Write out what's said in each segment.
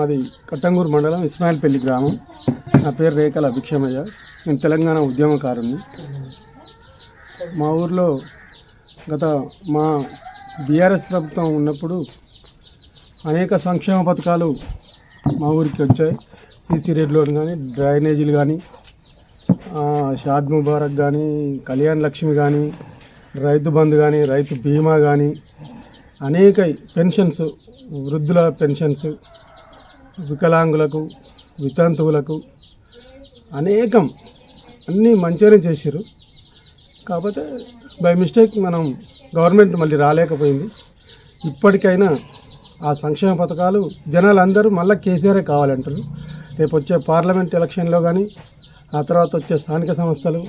మాది కట్టంగూరు మండలం ఇస్మాయిల్పల్లి గ్రామం. నా పేరు రేఖల భిక్షమయ్య నేను తెలంగాణ ఉద్యమకారుణ్ణి. మా ఊర్లో గత మా బీఆర్ఎస్ ప్రభుత్వం ఉన్నప్పుడు అనేక సంక్షేమ పథకాలు మా ఊరికి వచ్చాయి. సీసీ రేడ్లోని కానీ డ్రైనేజీలు కానీ షాద్ ముబారక్ కానీ కళ్యాణ్ లక్ష్మి కానీ రైతు బంధు కానీ రైతు బీమా కానీ అనేక పెన్షన్స్ వృద్ధుల పెన్షన్స్ వికలాంగులకు వితంతువులకు అనేకం అన్నీ మంచిగానే చేశారు కాకపోతే బై మిస్టేక్ మనం గవర్నమెంట్ మళ్ళీ రాలేకపోయింది. ఇప్పటికైనా ఆ సంక్షేమ పథకాలు జనాలందరూ మళ్ళీ కేసీఆరే కావాలంటారు. రేపు వచ్చే పార్లమెంట్ ఎలక్షన్లో కానీ ఆ తర్వాత వచ్చే స్థానిక సంస్థలు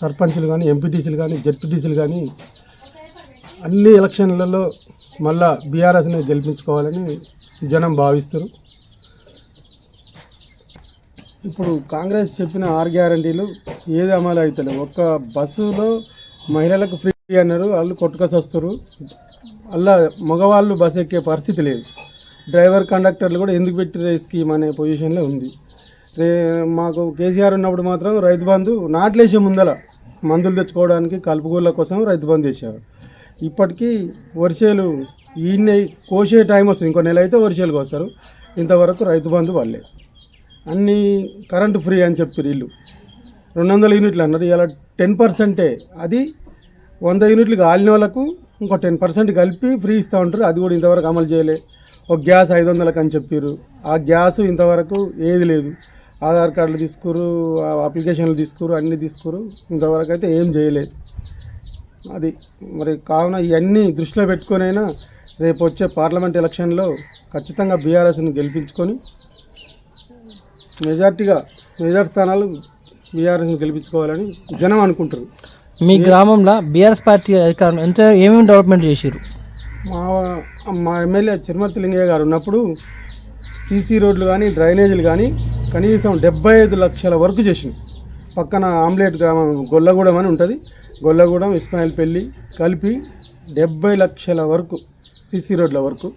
సర్పంచులు కానీ ఎంపీటీసీలు కానీ జెడ్పీటీసీలు కానీ అన్ని ఎలక్షన్లలో మళ్ళా బీఆర్ఎస్ని గెలిపించుకోవాలని జనం భావిస్తారు ఇప్పుడు కాంగ్రెస్ చెప్పిన ఆరు గ్యారంటీలు ఏది అమలు అవుతలేవు ఒక్క బస్సులో మహిళలకు ఫ్రీ అన్నారు వాళ్ళు కొట్టుకొచ్చి వస్తారు అలా మగవాళ్ళు బస్సు ఎక్కే పరిస్థితి లేదు. డ్రైవర్ కండక్టర్లు కూడా ఎందుకు పెట్టిన స్కీమ్ అనే పొజిషన్లో ఉంది. రే మాకు కేసీఆర్ ఉన్నప్పుడు మాత్రం రైతు బంధు నాట్లేసే ముందల మందులు తెచ్చుకోవడానికి కలుపుగోళ్ళ కోసం రైతు బంధు చేశారు. ఇప్పటికీ వర్షాలు ఈయన కోసే టైం వస్తుంది. ఇంకో నెల అయితే వర్షాలు కోస్తారు ఇంతవరకు రైతు బంధు వాళ్ళే అన్నీ కరెంటు ఫ్రీ అని చెప్పారు ఇల్లు. రెండు వందల యూనిట్లు అన్నారు ఇలా టెన్ పర్సెంటే. అది వంద యూనిట్లు కాలిన వాళ్ళకు ఇంకో టెన్ పర్సెంట్ కలిపి ఫ్రీ ఇస్తూ ఉంటారు. అది కూడా ఇంతవరకు అమలు చేయలే. ఒక గ్యాస్ ఐదు వందలకు అని చెప్పారు ఆ గ్యాస్ ఇంతవరకు ఏది లేదు. ఆధార్ కార్డులు తీసుకురు ఆ అప్లికేషన్లు తీసుకురు అన్నీ తీసుకురు ఇంతవరకు అయితే ఏం చేయలేదు. అది మరి కావున ఇవన్నీ దృష్టిలో పెట్టుకొనైనా రేపు వచ్చే పార్లమెంట్ ఎలక్షన్లో ఖచ్చితంగా బీఆర్ఎస్ని గెలిపించుకొని మెజార్టీగా మెజార్టీ స్థానాలు బీఆర్ఎస్ని గెలిపించుకోవాలని జనం అనుకుంటారు. మీ గ్రామంలో బీఆర్ఎస్ పార్టీ అధికారం ఎంత ఏమేమి డెవలప్మెంట్ చేశారు? మా మా ఎమ్మెల్యే చిరుమర్తి లింగయ్య గారు ఉన్నప్పుడు సీసీ రోడ్లు కానీ డ్రైనేజీలు కానీ కనీసం డెబ్బై ఐదు లక్షల వరకు చేసింది పక్కన ఆమ్లెట్ గ్రామం గొల్లగూడెం అని ఉంటుంది. గొల్లగూడెం ఇస్మాయిల్ పెళ్ళి కలిపి డెబ్బై లక్షల వరకు సీసీ రోడ్ల వరకు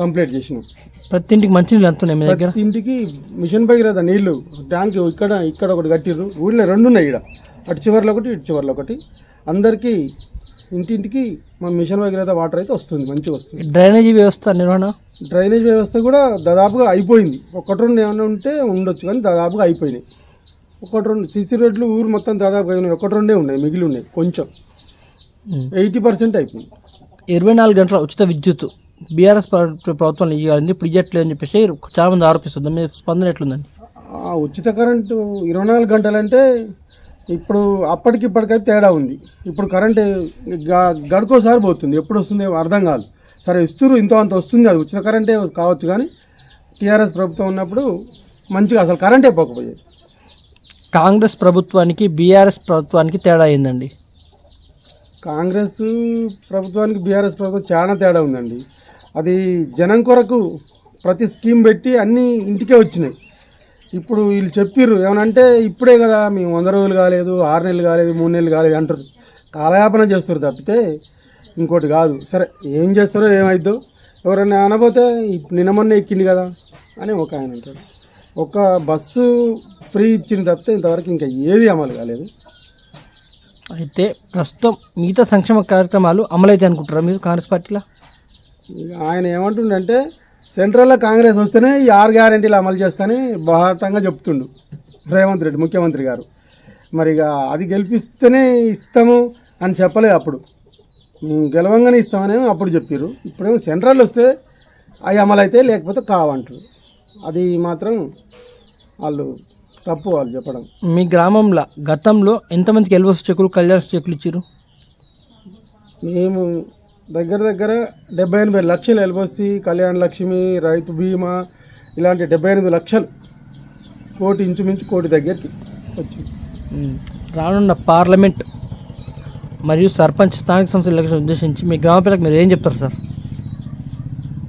కంప్లీట్ చేసినాం ప్రతి ఇంటికి మంచినీళ్ళు ఎంత ఉన్నాయి మీ దగ్గర? ప్రతి ఇంటికి మిషన్ భగీరథ నీళ్ళు ట్యాంక్ ఇక్కడ ఇక్కడ ఒకటి కట్టిర్రు. ఊళ్ళో రెండు ఉన్నాయి ఇక్కడ అటు చివర్లో ఒకటి ఇటు చివర్లో ఒకటి. అందరికీ ఇంటింటికి మా మిషన్ భగీరథ వాటర్ అయితే వస్తుంది మంచిగా వస్తుంది. డ్రైనేజీ వ్యవస్థ నిర్వహణ? డ్రైనేజ్ వ్యవస్థ కూడా దాదాపుగా అయిపోయింది. ఒకటి రెండు ఏమైనా ఉంటే ఉండొచ్చు కానీ దాదాపుగా అయిపోయినాయి. ఒకటి రెండు సీసీ రోడ్లు ఊరు మొత్తం దాదాపుగా అయినాయి ఒకటి రెండే ఉన్నాయి మిగిలి ఉన్నాయి కొంచెం. ఎయిటీ పర్సెంట్ అయిపోయింది. ఇరవై నాలుగు గంటల ఉచిత విద్యుత్ బీఆర్ఎస్ ప్రభుత్వం ఇవ్వాలని ఇప్పుడు ఇవ్వట్లేదు అని చెప్పేసి చాలా మంది ఆరోపిస్తుంది మీ స్పందన ఎట్లుందండి? ఉచిత కరెంటు ఇరవై నాలుగు గంటలంటే ఇప్పుడు అప్పటికి ఇప్పటికైతే తేడా ఉంది. ఇప్పుడు కరెంట్ గడుకోసారి పోతుంది. ఎప్పుడు వస్తుంది అర్థం కాదు. సరే ఇస్తురు ఇంతో అంత వస్తుంది అది ఉచిత కరెంటే కావచ్చు కానీ టీఆర్ఎస్ ప్రభుత్వం ఉన్నప్పుడు మంచిగా అసలు కరెంటే పోకపోయేది. కాంగ్రెస్ ప్రభుత్వానికి బీఆర్ఎస్ ప్రభుత్వానికి తేడా అయిందండి కాంగ్రెస్ ప్రభుత్వానికి బీఆర్ఎస్ ప్రభుత్వం చాలా తేడా ఉందండి. అది జనం కొరకు ప్రతి స్కీమ్ పెట్టి అన్నీ ఇంటికే వచ్చినాయి. ఇప్పుడు వీళ్ళు చెప్పిర్రు ఏమనంటే ఇప్పుడే కదా మేము వంద రోజులు కాలేదు ఆరు నెలలు కాలేదు మూడు నెలలు కాలేదు అంటారు కాలయాపన చేస్తారు తప్పితే ఇంకోటి కాదు. సరే ఏం చేస్తారో ఏమైద్దో ఎవరైనా అనబోతే నిన్న మొన్న ఎక్కింది కదా అని ఒక ఆయన అంటాడు. ఒక బస్సు ఫ్రీ ఇచ్చిన తప్పితే ఇంతవరకు ఇంకా ఏది అమలు కాలేదు. అయితే ప్రస్తుతం మిగతా సంక్షేమ కార్యక్రమాలు అమలైతే అనుకుంటారా మీరు కాంగ్రెస్ పార్టీలో? ఆయన ఏమంటుండంటే సెంట్రల్లో కాంగ్రెస్ వస్తేనే ఈ ఆరు గ్యారెంటీలు అమలు చేస్తానని బాహాటంగా చెప్తుండు. రేవంత్ రెడ్డి ముఖ్యమంత్రి గారు. మరి ఇక అది గెలిపిస్తేనే ఇస్తాము అని చెప్పలేదు అప్పుడు. మేము గెలవంగానే ఇస్తామని అప్పుడు చెప్పారు ఇప్పుడేమో సెంట్రల్ వస్తే అవి అమలు అయితే లేకపోతే కావంటారు. అది మాత్రం వాళ్ళు తప్పు వాళ్ళు చెప్పడం. మీ గ్రామంలో గతంలో ఎంతమందికి ఎల్వస్ చెక్కులు కళ్యాణ చెక్కులు ఇచ్చారు మేము దగ్గర దగ్గర డెబ్బై ఎనభై లక్షలు ఎల్బోసి కళ్యాణ లక్ష్మి రైతు బీమా ఇలాంటి డెబ్బై ఎనిమిది లక్షలు కోటి ఇంచుమించు కోటి దగ్గరికి వచ్చింది. ఉమ్. రానున్న పార్లమెంట్ మరియు సర్పంచ్ స్థానిక సంస్థల ఎలక్షన్ ఉద్దేశించి మీ గ్రామ ప్రజలకు మీరు ఏం చెప్తారు సార్?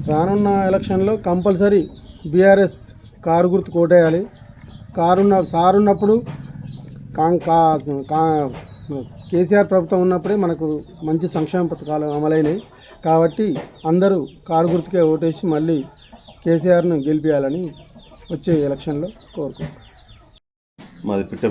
రానున్న ఎలక్షన్లో కంపల్సరీ బీఆర్ఎస్ కారు గుర్తు కోటేయాలి. కారున్న సార్ ఉన్నప్పుడు కా కేసీఆర్ ప్రభుత్వం ఉన్నప్పుడే మనకు మంచి సంక్షేమ పథకాలు అమలైనాయి. కాబట్టి అందరూ కారు గుర్తుకే ఓటేసి మళ్ళీ కేసీఆర్ను గెలిపించాలని వచ్చే ఎలక్షన్లో కోరుకుంటున్నాను